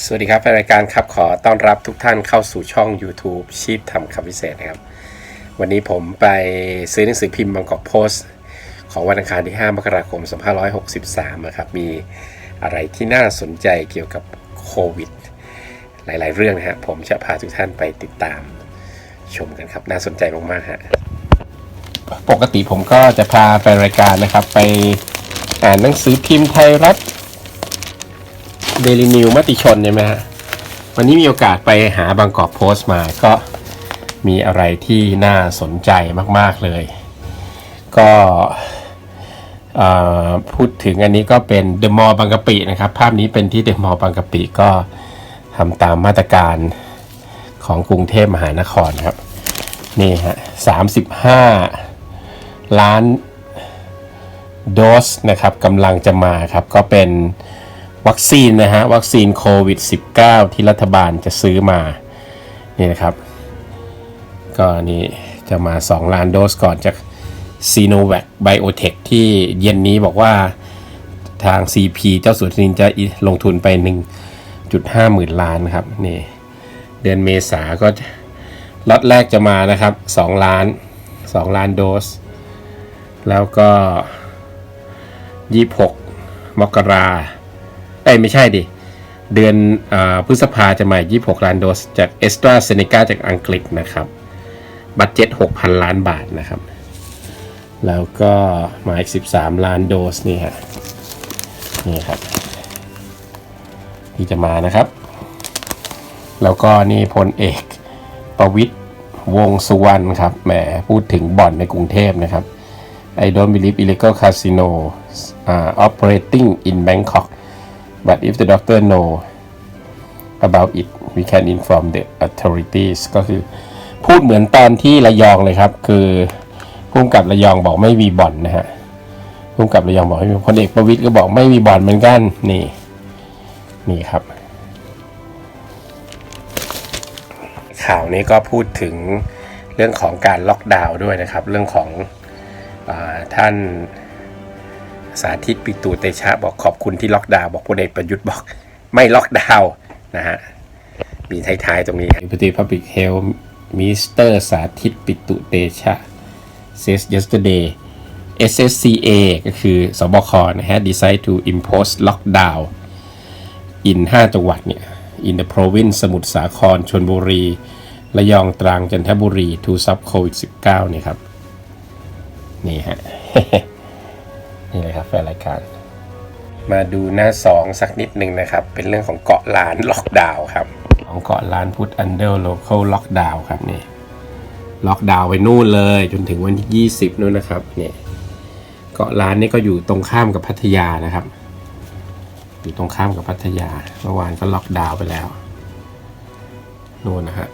สวัสดีครับแฟนรายการครับขอต้อนรับทุกท่านเข้าสู่ช่อง YouTube ชีพทำคำพิเศษนะครับ วันนี้ผมไปซื้อหนังสือพิมพ์บางกอกโพสต์ ของวันอังคารที่ 5 มกราคม 2563 นะครับ มีอะไรที่น่าสนใจเกี่ยวกับโควิด หลาย ๆ เรื่องนะฮะผมจะพาทุกท่านไปติดตามชมกันครับน่าสนใจมาก ๆ ฮะ ปกติผมก็จะพาแฟนรายการนะครับ ไปอ่านหนังสือพิมพ์ไทยรัฐ เดลินิวมติชนใช่ไหมฮะวันนี้มีโอกาสไปหาบางกอกโพสต์มาก็มีอะไรที่น่าสนใจมาก ๆ เลย ก็พูดถึงอันนี้ก็เป็นเดอะมอลล์บางกะปินะครับ ภาพนี้เป็นที่เดอะมอลล์บางกะปิก็ทำตามมาตรการของกรุงเทพมหานครครับ นี่ฮะสามสิบห้าล้านโดสนะครับกำลังจะมาครับ ก็เป็น วัคซีนนะฮะวัคซีนโควิด -19 ที่รัฐบาลจะซื้อมานี่นะครับก็นี่จะมา 2 ล้านโดสก่อนจาก s i n o v a c Biotech ที่เย็นนี้บอกว่าทาง CP เจ้าสุทินจะลงทุนไป 1.5 หมื่นล้านครับนี่เดือนเมษาก็ล็อตแรกจะมานะครับ 2 ล้าน 2 ล้านโดส แล้วก็ 26 มกรา อ้ยไม่ใช่ดิ เดือนอพฤษภาจะมาอีก26 ล้านโดส จากเอสตราเซเนกาจากอังกฤษนะครับ บัตเจ็ต 6,000 ล้านบาทนะครับ แล้วก็มาอีก 13 ล้านโดสนี่ฮะ นี่ครับ ที่จะมานะครับ แล้วก็นี่พลเอกประวิตยวงสุวรรณครับ แหม พูดถึงบ่อนในกรุงเทพนะครับ I don't believe illegal casino uh, operating in Bangkok but if the doctor know about it we can inform the authorities ก็คือพูดเหมือนตอนที่ระยองเลยครับ คือผู้กำกับระยองบอกไม่มีบ่อนนะฮะผู้กำกับระยองบอกไม่มีพลเอกประวิตยก็บอกไม่มีบ่อนเหมือนกันนี่นี่ครับ ข่าวนี้ก็พูดถึงเรื่องของการล็อกดาวน์ด้วยนะครับ เรื่องของอท่าน สาธิตปิตูเตชะบอกขอบคุณที่ล็อกดาวบอกพลเอกประยุทธ์บอก ไม่ล็อกดาวนะฮะมีท้ายๆตรงนี้ปฏิ Public Health Minister สาธิตปิตุเตชะ says yesterday SSCA ก็คือสบคนะฮะ decide to impose lockdown in 5 จังหวัดเนี่ย in the province สมุทรสาครชลบุรีระยองตรังจันทบุรี to sub covid 19เนี่ยครับ นี่ฮะ นี่เลยครับแฟนรายการ มาดูหน้า 2 สักนิดหนึ่งนะครับ เป็นเรื่องของเกาะล้านล็อกดาวน์ครับ ของเกาะล้านพุท under local lockdown ครับนี่ล็อกดาวน์ไปนู่นเลยจนถึงวันที่ 20นู่นนะครับเนี่ยเกาะล้านนี่ก็อยู่ตรงข้ามกับพัทยานะครับ อยู่ตรงข้ามกับพัทยาเมื่อวานก็ล็อกดาวน์ไปแล้วนู่นนะฮะ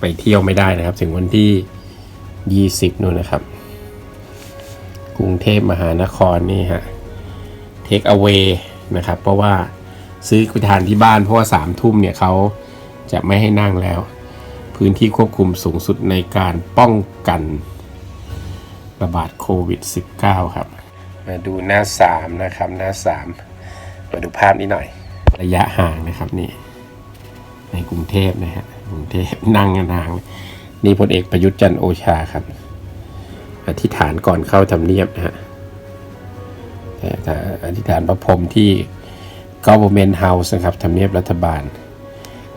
ไปเที่ยวไม่ได้นะครับ ถึงวันที่ 20นู่นนะครับ กรุงเทพมหานครนี่ฮะเทคเอา a y นะครับ เพราะว่าซื้อไปทานที่บ้านเพราะว่าสามทุ่มเนี่ยเขาจะไม่ให้นั่งแล้ว พื้นที่ควบคุมสูงสุดในการป้องกันระบาดโควิด -19 ครับ มาดูหน้า 3 นะครับหน้า 3 มาดูภาพนี้หน่อย ระยะห่างนะครับนี่ ในกรุงเทพนะฮะกรุงเทพนั่งกันห่างนี่พลเอกประยุทธ์จันทร์โอชาครับ อธิษฐานก่อนเข้าทำเนียบนะฮะแต่อธิษฐานพระพรมที่ government house นะครับทำเนียบรัฐบาล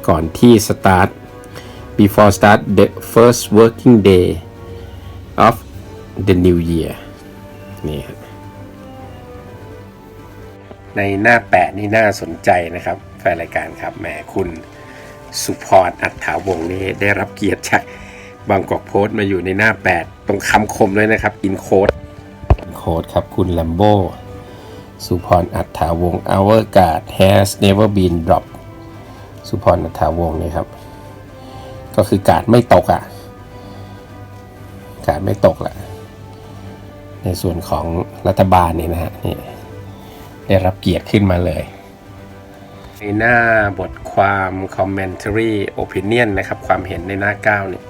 ก่อนที่ start before start the first working day of the new year นี่ครับในหน้าแปดนี่น่าสนใจนะครับ แฟนรายการครับแหมคุณสุพรอัฏฐาวงศ์นี่ได้รับเกียรติจากบางกอกโพสต์มาอยู่ในหน้า8 ตรงคำคมเลยนะครับ อินโค้ดอินโค้ดครับคุณลัมโบสุพรอัฏฐาวงศ์ our guard has never been dropped สุพรอัฏฐาวงศ์นี่ครับ ก็คือกาดไม่ตกอะ กาดไม่ตกแหละในส่วนของรัฐบาลนี่นะฮะนี่ได้รับเกียรติขึ้นมาเลยในหน้าบทความ commentary opinion นะครับ ความเห็นในหน้า 9 เนี่ย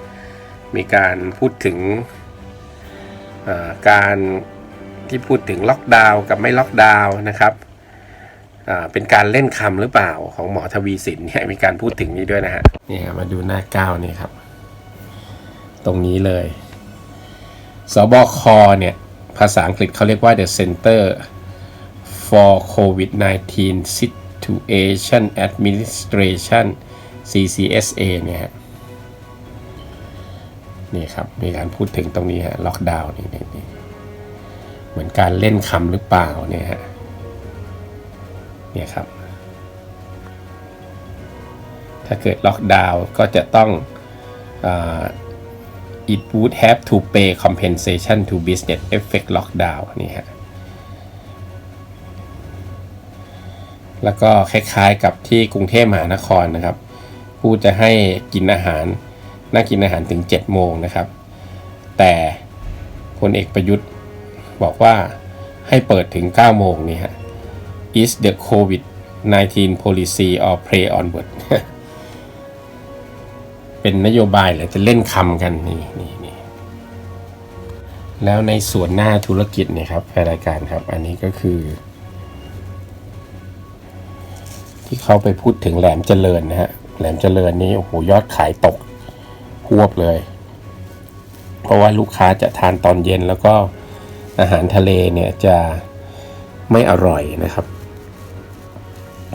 มีการพูดถึงเอ่อ การที่พูดถึงล็อกดาวน์กับไม่ล็อกดาวน์นะครับเป็นการเล่นคำหรือเปล่าของหมอทวีสินเนี่ยมีการพูดถึงนี้ด้วยนะฮะนี่ครับมาดูหน้าเก้านี่ครับ ตรงนี้เลยสบคเนี่ย ภาษาอังกฤษเขาเรียกว่า the Center for COVID-19 Situation Administration CCSA เนี่ยฮะ นี่ครับมีการพูดถึงตรงนี้ฮะล็อกดาวน์นี่นี่เหมือนการเล่นคำหรือเปล่าเนี่ยฮะเนี่ยครับ ถ้าเกิดล็อกดาวน์ก็จะต้องอ it would have to pay compensation to business effect lockdown นี่ฮะ แล้วก็คล้ายๆกับที่กรุงเทพมหานครนะครับ ผู้จะให้กินอาหาร นั่งกินอาหารถึง 7 โมงนะครับ แต่พลเอกประยุทธ์บอกว่าให้เปิดถึง 9 โมงนี่ฮะ is the covid 19 policy or play onward เป็นนโยบายหรือจะเล่นคำกันนี่นี่นี่แล้วในส่วนหน้าธุรกิจเนี่ยครับแฟนรายการครับ อันนี้ก็คือ ที่เขาไปพูดถึงแหลมเจริญนะฮะ แหลมเจริญนี้โอ้โหยอดขายตก วบเลย เพราะว่าลูกค้าจะทานตอนเย็นแล้วก็อาหารทะเลเนี่ยจะไม่อร่อยนะครับ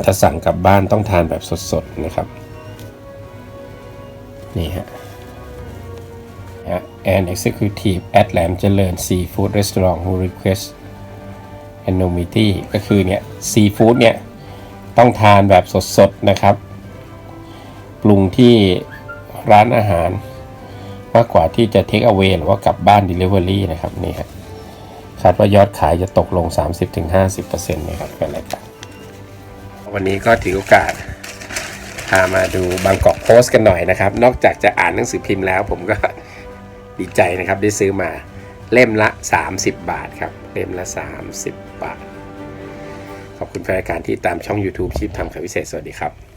ถ้าสั่งกลับบ้านต้องทานแบบสดๆนะครับ นี่ฮะ an executive at แหลมเจริญ seafood restaurant who request anonymity ก็คือเนี่ย seafood เนี่ยต้องทานแบบสดๆนะครับ ปรุงที่ ร้านอาหาร มากกว่าที่จะ take away หรือว่ากลับบ้าน delivery นะครับนี่ฮะคาดว่ายอดขายจะตกลง 30-50%นะครับเป็นรายการวันนี้ก็ถือโอกาสพามาดูบางกอกโพสต์กันหน่อยนะครับ นอกจากจะอ่านหนังสือพิมพ์แล้ว ผมก็ดีใจนะครับได้ซื้อมาเล่มละ 30 บาทครับ เล่มละ 30 บาท ขอบคุณแฟนรายการที่ตามช่อง YouTube ชีพทำข่าวพิเศษ สวัสดีครับ